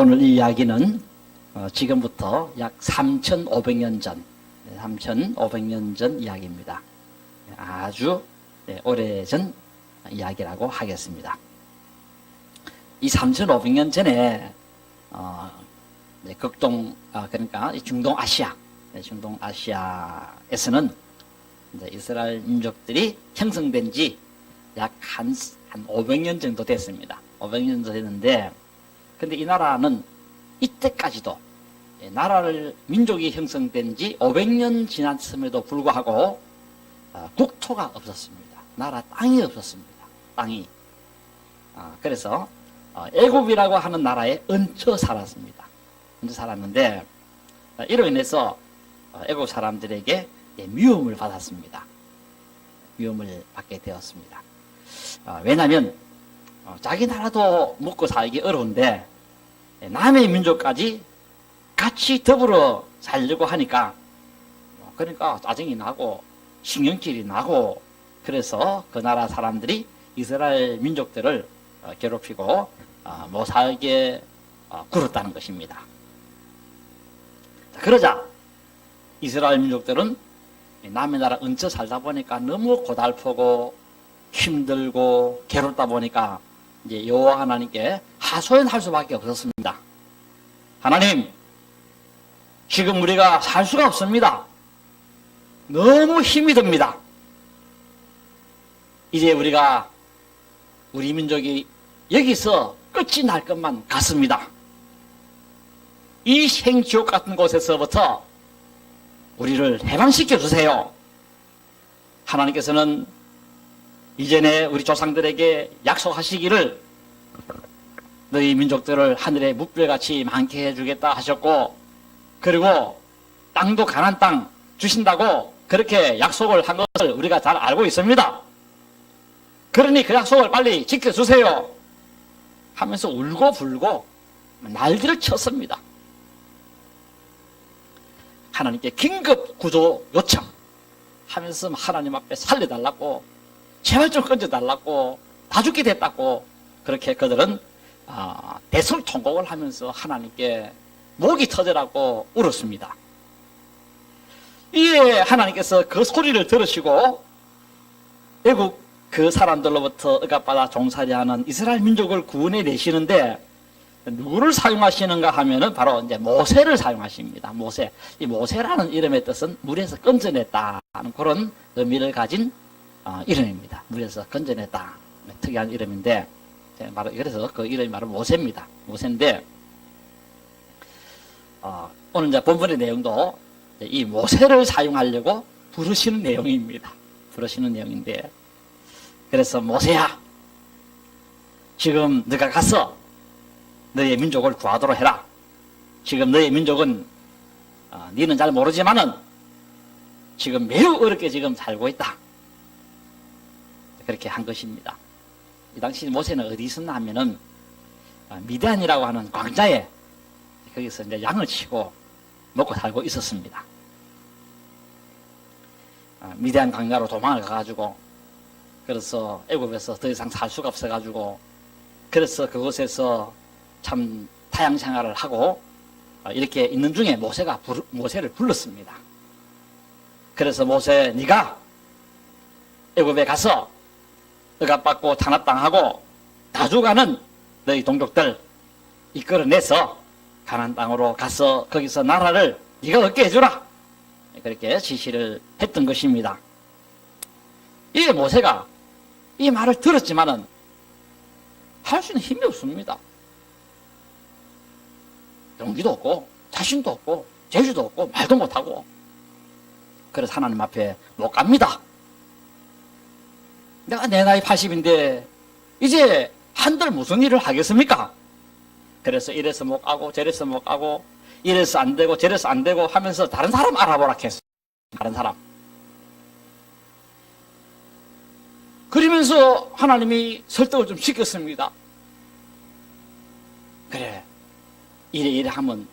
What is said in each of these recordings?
오늘 이 이야기는 어, 지금부터 약 3,500년 전, 3,500년 전 이야기입니다. 아주 네, 오래전 이야기라고 하겠습니다. 이 3,500년 전에 어, 극동 아, 그러니까 이 중동 아시아, 네, 중동 아시아에서는 이스라엘 민족들이 형성된 지 약 한 한 500년 정도 됐습니다. 500년 정도 됐는데 근데 이 나라는 이때까지도 예, 나라를 민족이 형성된 지 500년 지났음에도 불구하고 어, 국토가 없었습니다. 나라 땅이 없었습니다. 땅이. 아, 그래서 어, 애굽이라고 하는 나라에 얹혀 살았습니다. 얹혀 살았는데 어, 이로 인해서 어, 애굽 사람들에게 예, 미움을 받았습니다. 미움을 받게 되었습니다. 어, 왜냐하면 어, 자기 나라도 먹고 살기 어려운데 예, 남의 민족까지 같이 더불어 살려고 하니까 어, 그러니까 짜증이 나고 신경질이 나고 그래서 그 나라 사람들이 이스라엘 민족들을 어, 괴롭히고 어, 못 살게 어, 굴었다는 것입니다. 자, 그러자 이스라엘 민족들은 이 남의 나라 얹혀 살다 보니까 너무 고달프고 힘들고 괴롭다 보니까 이제 여호와 하나님께 하소연할 수밖에 없었습니다. 하나님, 지금 우리가 살 수가 없습니다. 너무 힘이 듭니다. 이제 우리가 우리 민족이 여기서 끝이 날 것만 같습니다. 이 생지옥 같은 곳에서부터 우리를 해방시켜 주세요. 하나님께서는 이전에 우리 조상들에게 약속하시기를 너희 민족들을 하늘의 묵별같이 많게 해주겠다 하셨고 그리고 땅도 가난 땅 주신다고 그렇게 약속을 한 것을 우리가 잘 알고 있습니다. 그러니 그 약속을 빨리 지켜주세요. 하면서 울고 불고 날개를 쳤습니다. 하나님께 긴급 구조 요청 하면서 하나님 앞에 살려달라고 제발 좀 건져달라고 다 죽게 됐다고 그렇게 그들은 아, 대성통곡을 하면서 하나님께 목이 터져라고 울었습니다. 이에 하나님께서 그 소리를 들으시고 애국 그 사람들로부터 억압받아 종살이하는 이스라엘 민족을 구원해 내시는데 누구를 사용하시는가 하면은 바로 이제 모세를 사용하십니다. 모세. 이 모세라는 이름의 뜻은 물에서 건져냈다는 그런 의미를 가진 어, 이름입니다. 물에서 건져냈다. 특이한 이름인데 바로 그래서 그 이름이 바로 모세입니다. 모세인데 어, 오늘 이제 본문의 내용도 이 모세를 사용하려고 부르시는 내용입니다. 부르시는 내용인데 그래서 모세야 지금 네가 가서 너의 민족을 구하도록 해라. 지금 너의 민족은 어, 니는 잘 모르지만은 지금 매우 어렵게 지금 살고 있다. 그렇게 한 것입니다. 이 당시 모세는 어디 있었나 하면은 어, 미디안이라고 하는 광자에 거기서 이제 양을 치고 먹고 살고 있었습니다. 어, 미디안 광야로 도망을 가가지고 그래서 애굽에서 더 이상 살 수가 없어가지고 그래서 그곳에서 참 타양 생활을 하고 어, 이렇게 있는 중에 모세가 부르, 모세를 불렀습니다. 그래서 모세 네가 애굽에 가서 억압받고 탄압당하고 다 죽어가는 너희 동족들 이끌어내서 가난 땅으로 가서 거기서 나라를 네가 얻게 해주라 그렇게 지시를 했던 것입니다. 이 모세가 이 말을 들었지만은 할 수 있는 힘이 없습니다. 용기도 없고 자신도 없고 재주도 없고 말도 못하고 그래서 하나님 앞에 못 갑니다. 내가 내 나이 80인데 이제 한들 무슨 일을 하겠습니까? 그래서 이래서 못 가고 저래서 못 가고 이래서 안 되고 저래서 안 되고 하면서 다른 사람 알아보라 했어. 다른 사람. 그러면서 하나님이 설득을 좀 시켰습니다. 그래. 이래 이래 하면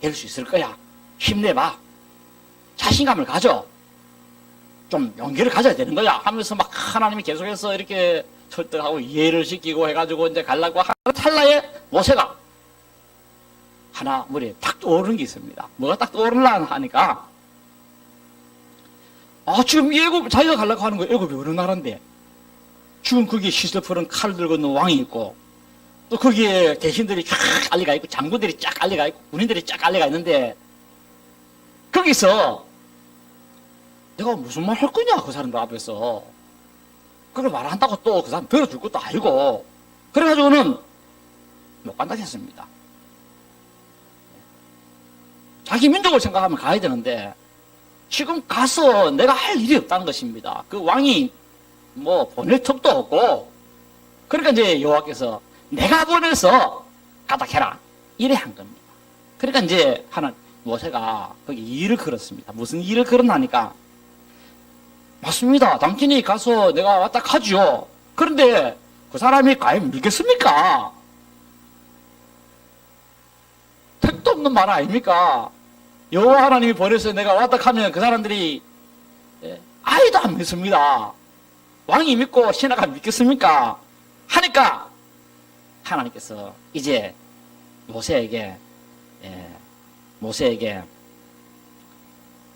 될 수 있을 거야. 힘내봐. 자신감을 가져. 좀 용기를 가져야 되는 거야. 하면서 막 하나님이 계속해서 이렇게 설득하고 이해를 시키고 해가지고 이제 가려고 하는 찰나에 모세가 하나 머리에 탁 떠오르는 게 있습니다. 뭐가 딱 떠오르나 하니까 아 지금 이 애굽 자기가 가려고 하는 거 애굽이 어느 나라인데 지금 거기에 시설 푸른 칼 들고 있는 왕이 있고 또 거기에 대신들이 쫙 알려가 있고 장군들이 쫙 알려가 있고 군인들이 쫙 알려가 있는데 거기서 내가 무슨 말 할 거냐 그 사람들 앞에서 그걸 말한다고 또 그 사람 들어줄 것도 아니고 그래가지고는 못 간다 했습니다. 자기 민족을 생각하면 가야 되는데 지금 가서 내가 할 일이 없다는 것입니다. 그 왕이 뭐 보낼 턱도 없고 그러니까 이제 여호와께서 내가 보내서 가다 해라 이래 한 겁니다. 그러니까 이제 하나 모세가 거기 일을 걸었습니다. 무슨 일을 걸었나니까 맞습니다. 당신이 가서 내가 왔다 하지요. 그런데 그 사람이 과연 믿겠습니까? 택도 없는 말 아닙니까? 여호와 하나님이 보내서 내가 왔다 하면 그 사람들이 예, 아이도 안 믿습니다. 왕이 믿고 신하가 믿겠습니까? 하니까 하나님께서 이제 모세에게 예, 모세에게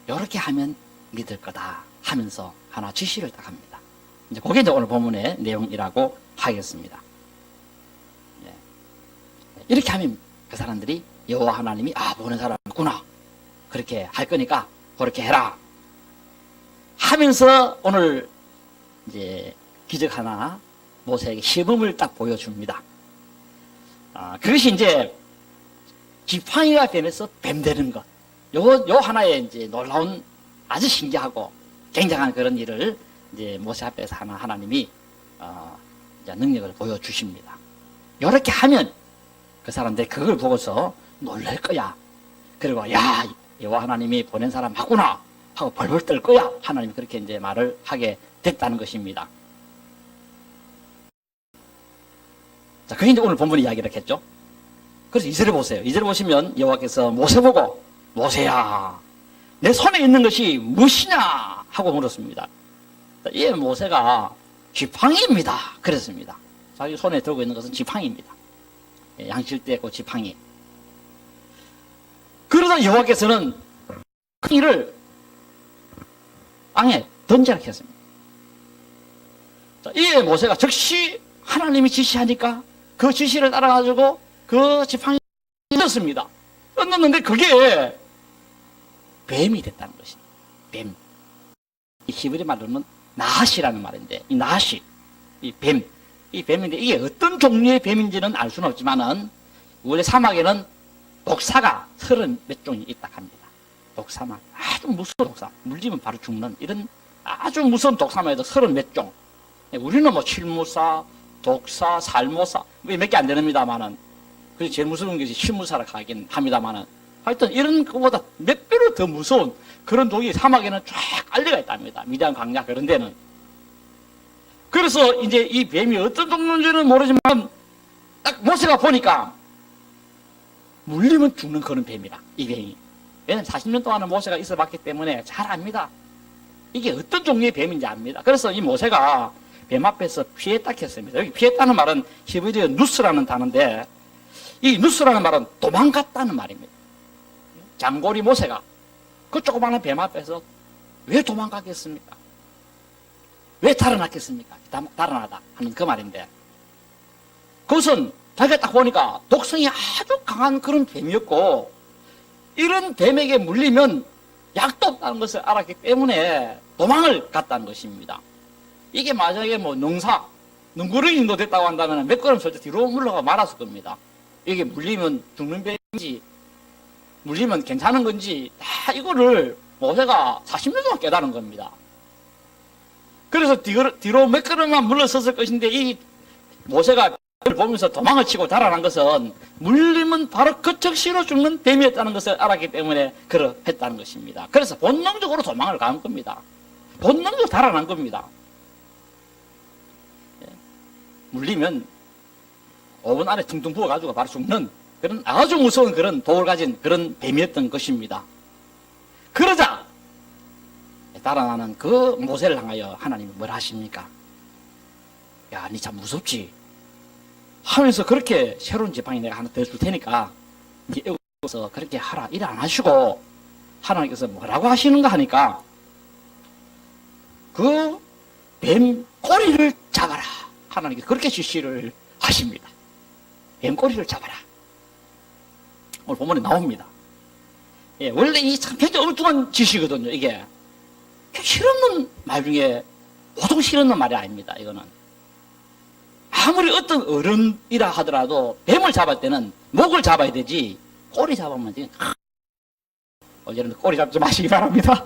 이렇게 하면 믿을 거다 하면서 하나 지시를 딱 합니다. 이제 그게 이제 오늘 본문의 내용이라고 하겠습니다. 예. 이렇게 하면 그 사람들이 여호와 하나님이 아 보낸 사람이구나 그렇게 할 거니까 그렇게 해라 하면서 오늘 이제 기적 하나 모세에게 시범을 딱 보여줍니다. 아, 그것이 이제 지팡이가 되면서 뱀 되는 것. 요, 요 하나의 이제 놀라운 아주 신기하고 굉장한 그런 일을 이제 모세 앞에서 하나 하나님이 어, 능력을 보여 주십니다. 이렇게 하면 그 사람들이 그걸 보고서 놀랄 거야. 그리고 야 여호와 하나님이 보낸 사람 맞구나 하고 벌벌 떨 거야. 하나님이 그렇게 이제 말을 하게 됐다는 것입니다. 자, 그게 이제 오늘 본문 이야기를 했죠. 그래서 이절을 보세요. 이절을 보시면 여호와께서 모세 보고 모세야 내 손에 있는 것이 무엇이냐 하고 물었습니다. 이 모세가 지팡이입니다. 그랬습니다. 자기 손에 들고 있는 것은 지팡이입니다. 예, 양실대 그 지팡이. 그러다 여호와께서는 이를 땅에 던지라 했습니다. 자, 이 모세가 즉시 하나님이 지시하니까 그 지시를 따라가지고 그 지팡이 던졌습니다. 던졌는데 그게 뱀이 됐다는 것입니다. 뱀. 이 히브리 말로는 나하시라는 말인데, 이 나하시, 이 뱀, 이 뱀인데 이게 어떤 종류의 뱀인지는 알 수는 없지만은 원래 사막에는 독사가 서른 몇 종이 있다 합니다. 독사만 아주 무서운 독사, 물리면 바로 죽는 이런 아주 무서운 독사만 해도 서른 몇 종. 우리는 뭐 칠무사, 독사, 살모사 뭐몇개 안 되는입니다만은. 그래서 제일 무서운 것이 실무사라 하긴 합니다만은 하여튼 이런 것보다 몇 배로 더 무서운 그런 독이 사막에는 쫙 깔려가 있답니다. 미디안 강야 그런 데는. 그래서 이제 이 뱀이 어떤 종류인지는 모르지만 딱 모세가 보니까 물리면 죽는 그런 뱀이라 이 뱀이. 왜냐면 40년 동안은 모세가 있어 봤기 때문에 잘 압니다. 이게 어떤 종류의 뱀인지 압니다. 그래서 이 모세가 뱀 앞에서 피했다 했습니다. 여기 피했다는 말은 히브리어 누스라는 단어인데 이 누스라는 말은 도망갔다는 말입니다. 장고리 모세가 그 조그마한 뱀 앞에서 왜 도망가겠습니까? 왜 달아났겠습니까? 다- 달아나다 하는 그 말인데 그것은 자기가 딱 보니까 독성이 아주 강한 그런 뱀이었고 이런 뱀에게 물리면 약도 없다는 것을 알았기 때문에 도망을 갔다는 것입니다. 이게 만약에 뭐 농사, 능구렁이도 됐다고 한다면 몇 걸음 절대 뒤로 물러가 말았을 겁니다. 이게 물리면 죽는 뱀인지 물리면 괜찮은 건지 다 이거를 모세가 40년 동안 깨달은 겁니다. 그래서 뒤로, 몇 걸음만 물러섰을 것인데 이 모세가 보면서 도망을 치고 달아난 것은 물리면 바로 그 즉시로 죽는 뱀이었다는 것을 알았기 때문에 그러했다는 것입니다. 그래서 본능적으로 도망을 간 겁니다. 본능적으로 달아난 겁니다. 예. 물리면 5분 안에 퉁퉁 부어가지고 바로 죽는 그런 아주 무서운 그런 독을 가진 그런 뱀이었던 것입니다. 그러자 달아나는 그 모세를 향하여 하나님이 뭘 하십니까? 야, 니 참 무섭지? 하면서 그렇게 새로운 지팡이 내가 하나 더 줄 테니까 니 그래서 그렇게 하라 이래 안 하시고 하나님께서 뭐라고 하시는가 하니까 그 뱀 꼬리를 잡아라 하나님께서 그렇게 지시를 하십니다. 뱀 꼬리를 잡아라. 오늘 본문에 나옵니다. 예, 원래 이참 굉장히 엉뚱한 지시거든요. 이게 실없는 말 중에 보통 실없는 말이 아닙니다. 이거는 아무리 어떤 어른이라 하더라도 뱀을 잡을 때는 목을 잡아야 되지 꼬리 잡으면 지금 어, 여러분들 꼬리 잡지 마시기 바랍니다.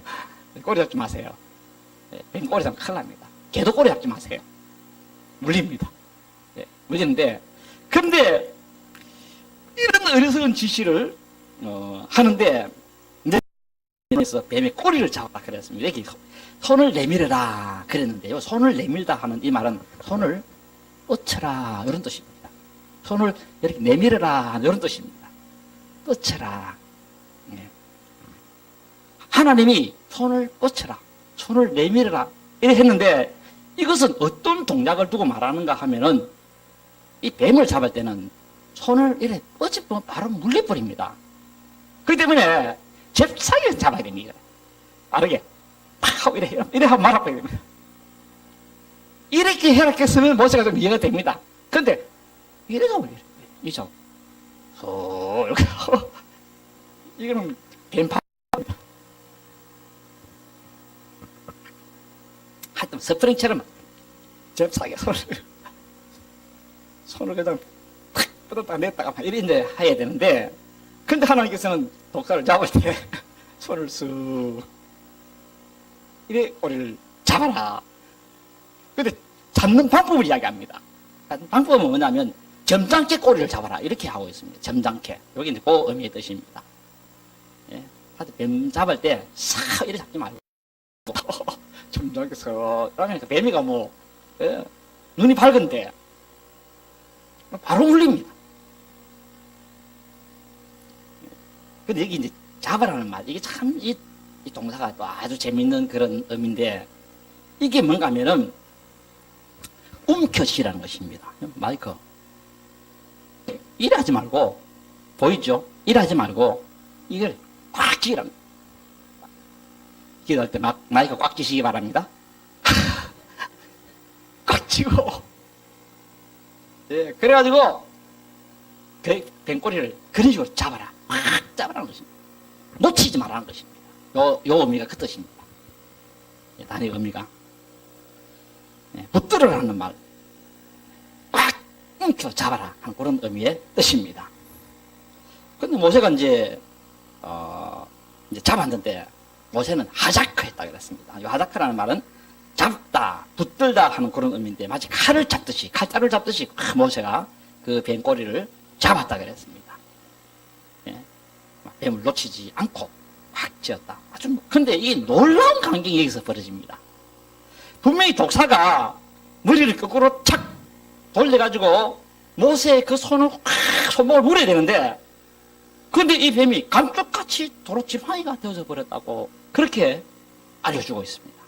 꼬리 잡지 마세요. 예, 뱀 꼬리 잡으면 큰일 납니다. 개도 꼬리 잡지 마세요. 물립니다. 예, 물리는데 근데 이런 어리석은 지시를 어, 하는데 그래서 뱀의 꼬리를 잡았다 그랬습니다. 이렇게 손을 내밀어라 그랬는데요. 손을 내밀다 하는 이 말은 손을 뻗쳐라 이런 뜻입니다. 손을 이렇게 내밀어라 이런 뜻입니다. 뻗쳐라. 예. 하나님이 손을 뻗쳐라, 손을 내밀어라 이래 했는데 이것은 어떤 동작을 두고 말하는가 하면은 이 뱀을 잡을 때는 손을 이래 뻗치면 바로 물려버립니다. 그렇기 때문에 잽싸게 잡아야 됩니다. 빠르게 팍 이래 이래 하고 말아버려야 됩니다. 이렇게 해놨겠으면 모세가 좀 이해가 됩니다. 근데 이래가 왜 이래? 이죠. 소 이렇게 이거는 뱀파 하여튼 스프링처럼 잽싸게 손을 손을 그냥 탁 뻗었다 냈다가 막 이래 해야 되는데 근데 하나님께서는 독사를 잡을 때 손을 쑥 이래 꼬리를 잡아라. 근데 잡는 방법을 이야기합니다. 방법은 뭐냐면 점잖게 꼬리를 잡아라 이렇게 하고 있습니다. 점잖게 여기 이제 그 의미의 뜻입니다. 예, 뱀 잡을 때싹 이래 잡지 말고 점잖게 서 그러니까 뱀이가 뭐 예, 눈이 밝은데 바로 울립니다. 근데 여기 이제 잡아라는 말, 이게 참, 이, 이 동사가 또 아주 재밌는 그런 의미인데, 이게 뭔가 하면은, 움켜쥐라는 것입니다. 마이크. 일하지 말고, 보이죠? 일하지 말고, 이걸 꽉 쥐라는 기도할 때 막, 마이크 꽉 쥐시기 바랍니다. 꽉 쥐고, 예, 그래가지고, 그 뱀꼬리를 그런 식으로 잡아라. 확 잡아라는 것입니다. 놓치지 말라는 것입니다. 요, 요 의미가 그 뜻입니다. 예, 단의 의미가. 예, 붙들으라는 말. 꽉 움켜 잡아라. 하는 그런 의미의 뜻입니다. 근데 모세가 이제, 어, 이제 잡았는데, 모세는 하자크 했다 그랬습니다. 이 하자크라는 말은 잡다, 붙들다 하는 그런 의미인데, 마치 칼을 잡듯이, 칼자를 잡듯이, 모세가 그 뱀꼬리를 잡았다 그랬습니다. 예. 뱀을 놓치지 않고 확 쥐었다. 아주, 뭐- 근데 이 놀라운 광경이 여기서 벌어집니다. 분명히 독사가 머리를 거꾸로 착 돌려가지고 모세의 그 손을 확 손목을 물어야 되는데, 근데 이 뱀이 감쪽같이 도로 지팡이가 되어져 버렸다고 그렇게 알려주고 있습니다.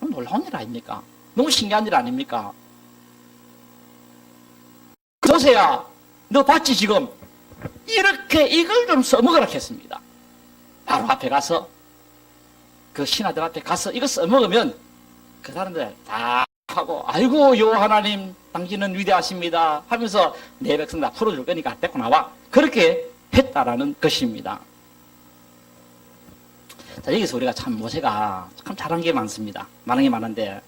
놀라운 일 아닙니까? 너무 신기한 일 아닙니까? 모세야, 너 봤지 지금? 이렇게 이걸 좀 써먹으라 했습니다. 바로 앞에 가서 그 신하들 앞에 가서 이거 써먹으면 그 사람들 다 하고 아이고 요 하나님 당신은 위대하십니다 하면서 내 백성 다 풀어줄 거니까 데리고 나와 그렇게 했다라는 것입니다. 자 여기서 우리가 참 모세가 참 잘한 게 많습니다. 많은 게 많은데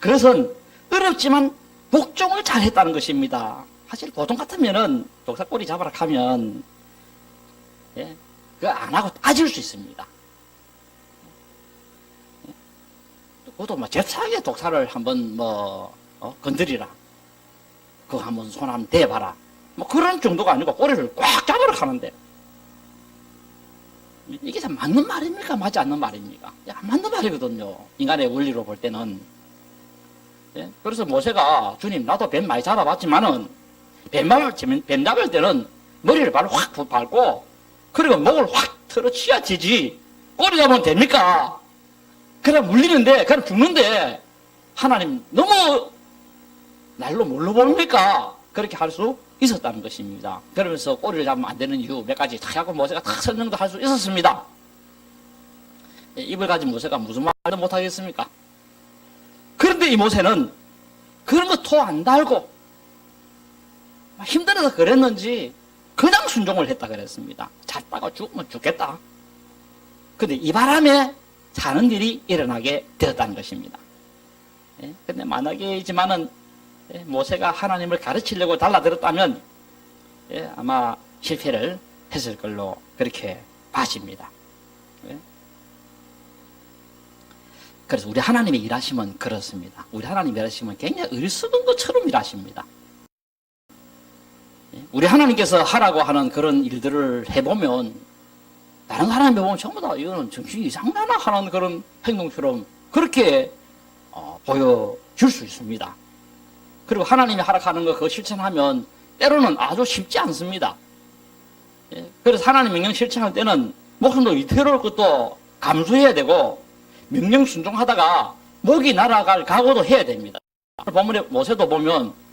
그것은 어렵지만 복종을 잘했다는 것입니다. 사실 보통 같으면은 독사 꼬리 잡아라 하면 예, 그거 안 하고 따질 수 있습니다. 예. 그것도 뭐 제차게 독사를 한번 뭐 어, 건드리라. 그거 한번 손 한번 대봐라. 뭐 그런 정도가 아니고 꼬리를 꽉 잡아라 하는데 이게 참 맞는 말입니까? 맞지 않는 말입니까? 예, 안 맞는 말이거든요. 인간의 원리로 볼 때는. 예? 그래서 모세가 주님 나도 뱀 많이 잡아봤지만은 뱀, 밟을, 뱀 잡을 때는 머리를 바로 확 밟고 그리고 목을 확 틀어치야 되지 꼬리 잡으면 됩니까? 그럼 물리는데 그럼 죽는데 하나님 너무 날로 뭘로 봅니까? 그렇게 할 수 있었다는 것입니다. 그러면서 꼬리를 잡으면 안 되는 이유 몇 가지 탁 하고 모세가 탁 설명도 할 수 있었습니다. 예, 입을 가진 모세가 무슨 말도 못하겠습니까? 그런데 이 모세는 그런 거 토 안 달고 막 힘들어서 그랬는지 그냥 순종을 했다 그랬습니다. 잤다가 죽으면 죽겠다. 근데 이 바람에 사는 일이 일어나게 되었다는 것입니다. 예? 근데 만약에지만은 예, 모세가 하나님을 가르치려고 달라들었다면 예, 아마 실패를 했을 걸로 그렇게 봐집니다. 예? 그래서 우리 하나님이 일하시면 그렇습니다. 우리 하나님 일하시면 굉장히 의리스러운 것처럼 일하십니다. 예? 우리 하나님께서 하라고 하는 그런 일들을 해보면 다른 사람이 보면 전부 다 이거는 정신이 이상하나 하는 그런 행동처럼 그렇게 어, 보여줄 수 있습니다. 그리고 하나님이 하락하는 거 그거 실천하면 때로는 아주 쉽지 않습니다. 예, 그래서 하나님 명령 실천할 때는 목숨도 위태로울 것도 감수해야 되고 명령 순종하다가 목이 날아갈 각오도 해야 됩니다. 본문에 모세도 보면 예,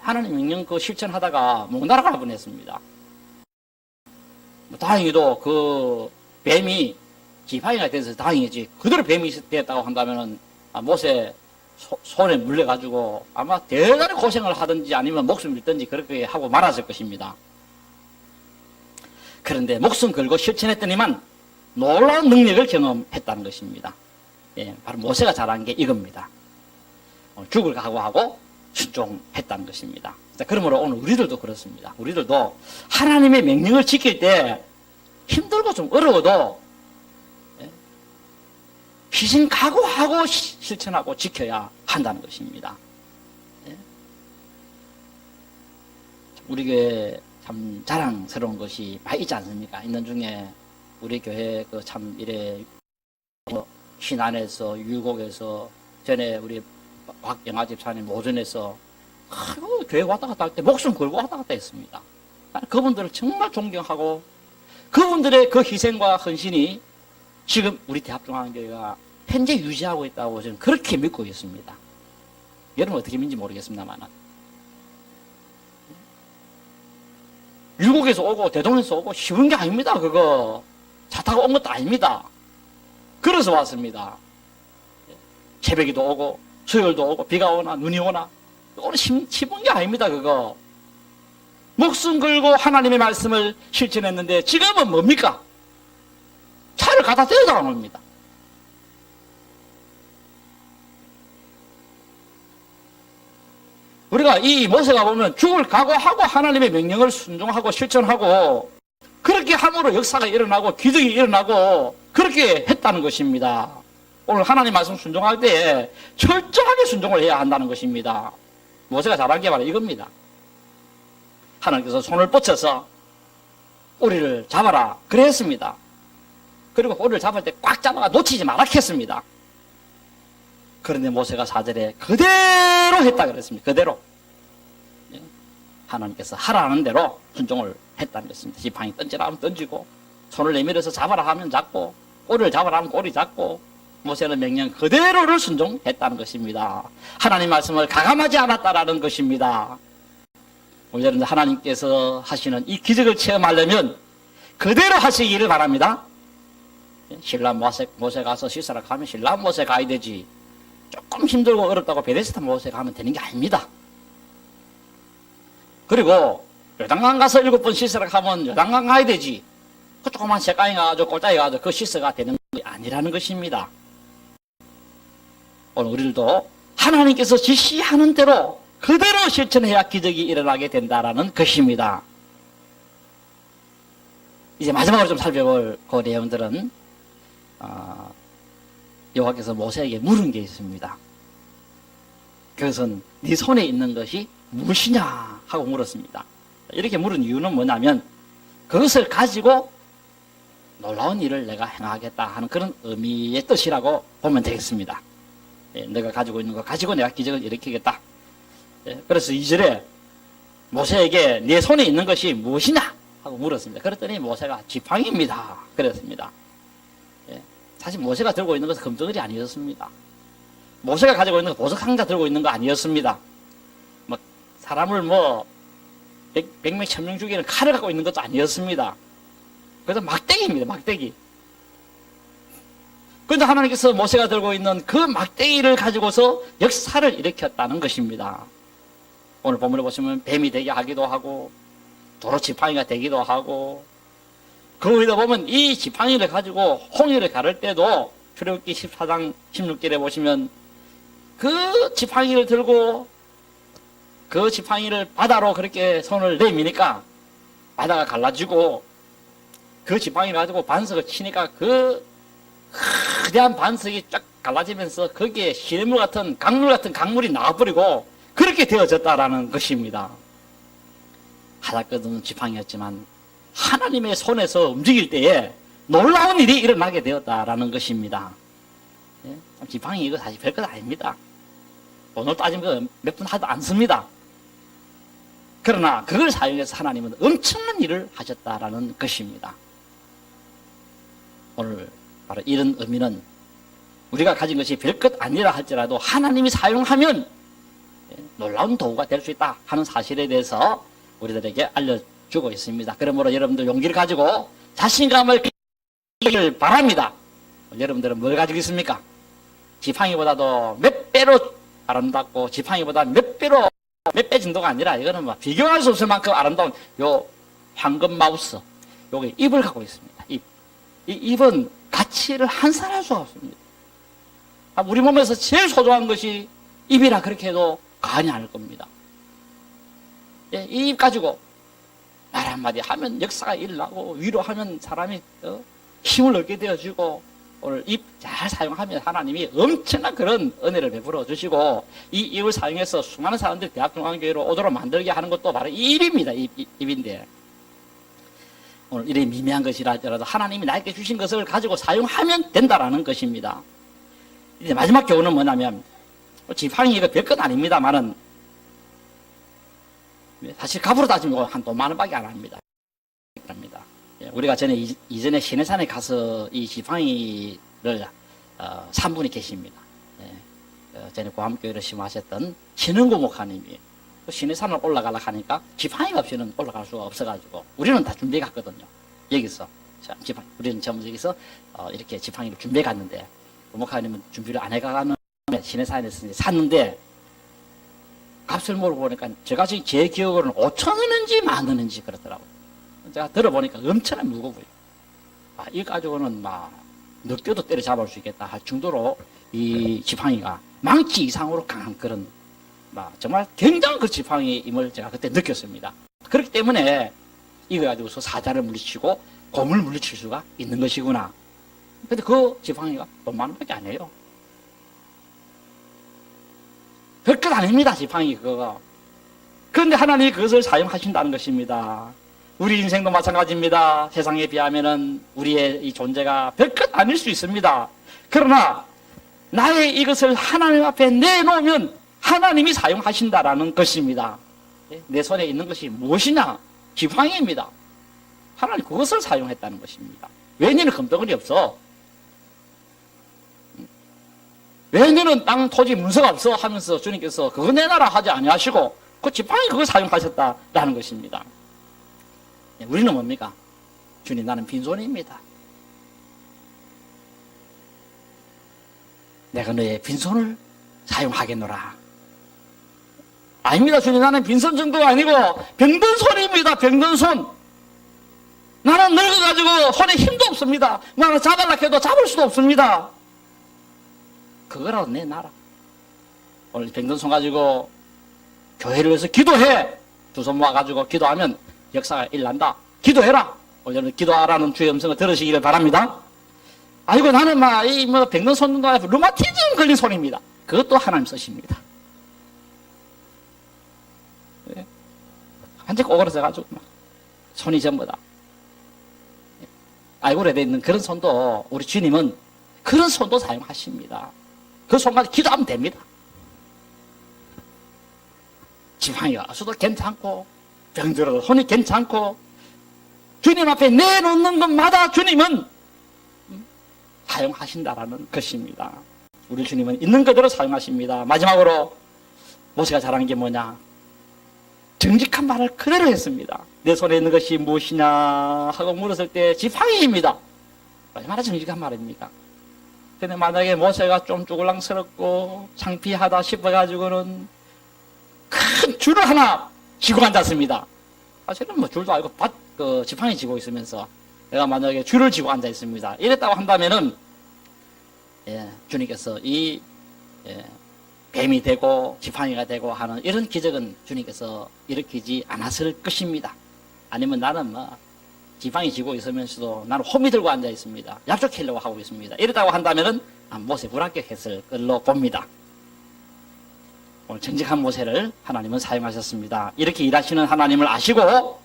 하나님 명령 그 실천하다가 목 날아갈 뻔했습니다. 뭐 다행히도 그 뱀이 지팡이가 돼서 다행이지 그대로 뱀이 됐다고 한다면은 아, 소- 손에 물려가지고 아마 대단히 고생을 하든지 아니면 목숨 잃든지 그렇게 하고 말았을 것입니다. 그런데 목숨 걸고 실천했더니만 놀라운 능력을 경험했다는 것입니다. 예, 바로 모세가 잘한 게 이겁니다. 어, 죽을 각오하고 순종했다는 것입니다. 자, 그러므로 오늘 우리들도 그렇습니다. 우리들도 하나님의 명령을 지킬 때 힘들고 좀 어려워도 예, 희생 각오하고 시- 실천하고 지켜야 한다는 것입니다. 예. 우리 교회 참 자랑스러운 것이 많이 있지 않습니까? 있는 중에 우리 교회 그 참 이래 어, 신안에서 율곡에서 전에 우리 박영아 집사님 오전에서 아이고, 교회 왔다 갔다 할 때 목숨 걸고 왔다 갔다 했습니다. 그분들을 정말 존경하고 그분들의 그 희생과 헌신이 지금 우리 대합중앙교회가 현재 유지하고 있다고 저는 그렇게 믿고 있습니다. 여러분 어떻게 믿는지 모르겠습니다만 율곡에서 오고 대동에서 오고 쉬운 게 아닙니다. 그거 차 타고 온 것도 아닙니다. 그래서 왔습니다. 새벽에도 오고 수요일도 오고 비가 오나 눈이 오나 오늘 심, 쉬운 게 아닙니다. 그거 목숨 걸고 하나님의 말씀을 실천했는데 지금은 뭡니까? 차를 갖다 대도 안 옵니다. 우리가 이 모세가 보면 죽을 각오하고 하나님의 명령을 순종하고 실천하고 그렇게 함으로 역사가 일어나고 기적이 일어나고 그렇게 했다는 것입니다. 오늘 하나님 말씀 순종할 때 철저하게 순종을 해야 한다는 것입니다. 모세가 잘한 게 바로 이겁니다. 하나님께서 손을 뻗쳐서 꼬리를 잡아라. 그래 했습니다. 그리고 꼬리를 잡을 때 꽉 잡아가 놓치지 말라 했습니다. 그런데 모세가 사절에 그대로 했다 그랬습니다. 그대로. 예. 하나님께서 하라는 대로 순종을 했다는 것입니다. 지팡이 던지라 하면 던지고 손을 내밀어서 잡아라 하면 잡고 꼬리를 잡아라 하면 꼬리 잡고 모세는 명령 그대로를 순종했다는 것입니다. 하나님 말씀을 가감하지 않았다라는 것입니다. 오늘 하나님께서 하시는 이 기적을 체험하려면 그대로 하시기를 바랍니다. 신라 모세, 모세 가서 시사라 가면 신라 모세 가야 되지. 조금 힘들고 어렵다고 베데스타 모세 가면 되는 게 아닙니다. 그리고 요단강 가서 일곱 번 시사라 가면 요단강 가야 되지. 그 조그만 색깔이 가지고 꼴짝이 가지고 그 시스가 되는 게 아니라는 것입니다. 오늘 우리들도 하나님께서 지시하는 대로 그대로 실천해야 기적이 일어나게 된다라는 것입니다. 이제 마지막으로 좀 살펴볼 그 내용들은 어, 여호와께서 모세에게 물은 게 있습니다. 그것은 네 손에 있는 것이 무엇이냐 하고 물었습니다. 이렇게 물은 이유는 뭐냐면 그것을 가지고 놀라운 일을 내가 행하겠다 하는 그런 의미의 뜻이라고 보면 되겠습니다. 예, 내가 가지고 있는 거 가지고 내가 기적을 일으키겠다. 예, 그래서 이절에 모세에게 네 손에 있는 것이 무엇이냐 하고 물었습니다. 그랬더니 모세가 지팡이입니다. 그랬습니다. 예, 사실 모세가 들고 있는 것은 금덩어리 아니었습니다. 모세가 가지고 있는 거 보석 상자 들고 있는 거 아니었습니다. 뭐 사람을 뭐 백, 백명 천명 죽이는 칼을 갖고 있는 것도 아니었습니다. 그래서 막대기입니다. 막대기. 그런데 하나님께서 모세가 들고 있는 그 막대기를 가지고서 역사를 일으켰다는 것입니다. 오늘 본문을 보시면 뱀이 되게 하기도 하고 도로 지팡이가 되기도 하고 그 위에 보면 이 지팡이를 가지고 홍해를 가를 때도 출애굽기 14장 16절에 보시면 그 지팡이를 들고 그 지팡이를 바다로 그렇게 손을 내미니까 바다가 갈라지고 그 지팡이를 가지고 반석을 치니까 그 거대한 반석이 쫙 갈라지면서 거기에 시냇물 같은 강물 같은 강물이 나와버리고 그렇게 되어졌다라는 것입니다. 하다끝없는 지팡이였지만 하나님의 손에서 움직일 때에 놀라운 일이 일어나게 되었다라는 것입니다. 예? 지팡이 이거 사실 별것 아닙니다. 돈을 따지면 몇 분 하도 안 씁니다. 그러나 그걸 사용해서 하나님은 엄청난 일을 하셨다라는 것입니다. 오늘 바로 이런 의미는 우리가 가진 것이 별것 아니라 할지라도 하나님이 사용하면 놀라운 도구가 될 수 있다 하는 사실에 대해서 우리들에게 알려주고 있습니다. 그러므로 여러분들 용기를 가지고 자신감을 가지기를 바랍니다. 여러분들은 뭘 가지고 있습니까? 지팡이보다도 몇 배로 아름답고 지팡이보다 몇 배로 몇 배 정도가 아니라 이거는 뭐 비교할 수 없을 만큼 아름다운 요 황금 마우스 요게 입을 갖고 있습니다. 입. 이 입은 가치를 한산할 수가 없습니다. 아, 우리 몸에서 제일 소중한 것이 입이라 그렇게 해도 과언이 아닐 겁니다. 예, 이입 가지고 말 한마디 하면 역사가 일나고 위로하면 사람이 어, 힘을 얻게 되어지고 오늘 입 잘 사용하면 하나님이 엄청난 그런 은혜를 베풀어 주시고 이 입을 사용해서 수많은 사람들이 대학중앙교회로 오도록 만들게 하는 것도 바로 이 입입니다. 입, 입, 입인데 오늘 이런 미미한 것이라 할지라도 하나님이 나에게 주신 것을 가지고 사용하면 된다라는 것입니다. 이제 마지막 교훈은 뭐냐면 지팡이 이거 별것 아닙니다만은 사실 값으로 따지면 한돈만 원밖에 안 합니다. 합니다. 예, 우리가 전에 이- 이전에 시내산에 가서 이 지팡이를 어, 산 분이 계십니다. 예, 어, 전에 고함교회를 심하셨던 신흥구 목사님이 그 시내산을 올라가려 하니까 지팡이가 없이는 올라갈 수가 없어가지고 우리는 다 준비해 갔거든요. 여기서 자, 지팡 우리는 전부 여기서 어, 이렇게 지팡이를 준비해 갔는데 그 목사님은 준비를 안 해가는 시내산에서 이제 샀는데 값을 물어보니까 제가 지금 제 기억으로는 5천 원인지 만 원인지 그렇더라고요. 제가 들어보니까 엄청나 무거워요. 아, 이 가지고는 막 늑대도 때려잡을 수 있겠다 할 정도로 이 지팡이가 망치 이상으로 강한 그런 막 정말 굉장한 그 지팡이임을 제가 그때 느꼈습니다. 그렇기 때문에 이거 가지고서 사자를 물리치고 곰을 물리칠 수가 있는 것이구나. 근데 그 지팡이가 돈만 원밖에 안 해요. 별것 아닙니다, 지팡이 그거가. 그런데 하나님이 그것을 사용하신다는 것입니다. 우리 인생도 마찬가지입니다. 세상에 비하면은 우리의 이 존재가 별것 아닐 수 있습니다. 그러나 나의 이것을 하나님 앞에 내놓으면 하나님이 사용하신다라는 것입니다. 예? 내 손에 있는 것이 무엇이냐? 지팡이입니다. 하나님 그것을 사용했다는 것입니다. 왜 너는 금덩어리 없어? 왜 너는 땅, 토지, 문서가 없어? 하면서 주님께서 그거 내놔라 하지 아니하시고 그 지팡이 그걸 사용하셨다라는 것입니다. 예, 우리는 뭡니까? 주님 나는 빈손입니다. 내가 너의 빈손을 사용하겠노라. 아닙니다. 주님 나는 빈손 정도가 아니고 병든 손입니다. 병든 손. 나는 늙어가지고 손에 힘도 없습니다. 나는 잡으려 해도 잡을 수도 없습니다. 그거라도 내놔라. 오늘 병든 손 가지고 교회를 위해서 기도해. 두 손 모아가지고 기도하면 역사가 일난다. 기도해라. 오늘 기도하라는 주의 음성을 들으시기를 바랍니다. 아이고 나는 막 이뭐 병든 손도 루마티즘 걸린 손입니다. 그것도 하나님 쓰십니다. 완전 오그라져가지고 막 손이 전부 다 알고래 돼 있는 그런 손도 우리 주님은 그런 손도 사용하십니다. 그 손까지 기도하면 됩니다. 지팡이가 없어도 괜찮고 병들어도 손이 괜찮고 주님 앞에 내놓는 것마다 주님은 사용하신다라는 것입니다. 우리 주님은 있는 그대로 사용하십니다. 마지막으로 모세가 잘하는 게 뭐냐? 정직한 말을 그대로 했습니다. 내 손에 있는 것이 무엇이냐 하고 물었을 때 지팡이입니다. 얼마나 정직한 말입니까? 근데 만약에 모세가 좀 쭈글랑스럽고 창피하다 싶어가지고는 큰 줄을 하나 쥐고 앉았습니다. 사실은 뭐 줄도 알고 밭, 그 지팡이 쥐고 있으면서 내가 만약에 줄을 쥐고 앉아 있습니다. 이랬다고 한다면은 예, 주님께서 이 예, 뱀이 되고 지팡이가 되고 하는 이런 기적은 주님께서 일으키지 않았을 것입니다. 아니면 나는 뭐 지팡이 쥐고 있으면서도 나는 호미 들고 앉아 있습니다. 약속하려고 하고 있습니다. 이랬다고 한다면은 아, 모세 불합격했을 걸로 봅니다. 오늘 정직한 모세를 하나님은 사용하셨습니다. 이렇게 일하시는 하나님을 아시고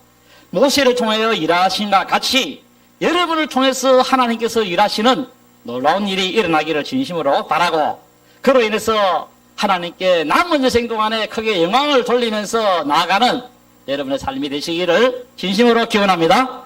모세를 통하여 일하신과 같이 여러분을 통해서 하나님께서 일하시는 놀라운 일이 일어나기를 진심으로 바라고 그로 인해서 하나님께 남은 여생 동안에 크게 영광을 돌리면서 나아가는 여러분의 삶이 되시기를 진심으로 기원합니다.